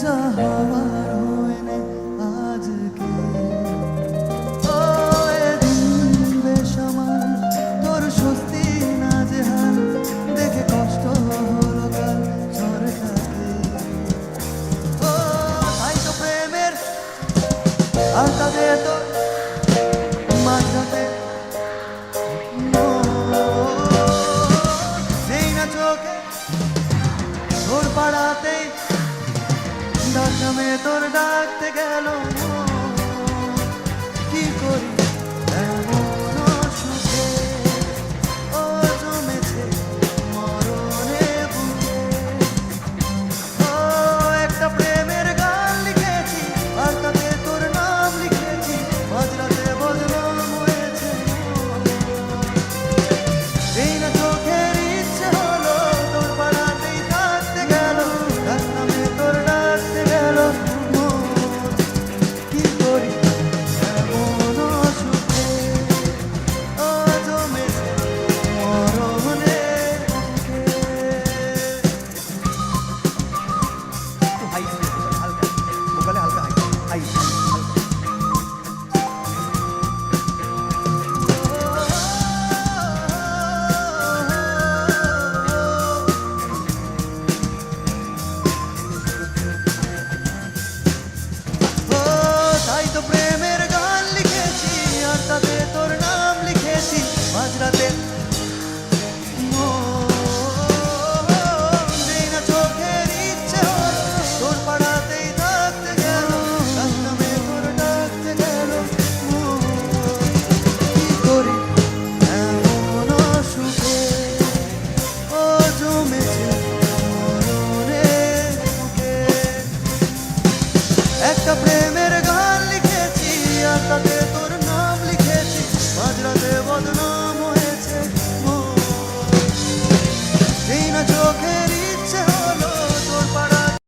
যা হওয়ার হয়নি আজকে Alta de todo, mándate. Ei na choke, ghor padate. দশমে তোর ডাকতে গেল প্রেমের গান লিখেছি আর তাতে তোর নাম লিখেছি। মাঝরাতে বদনাম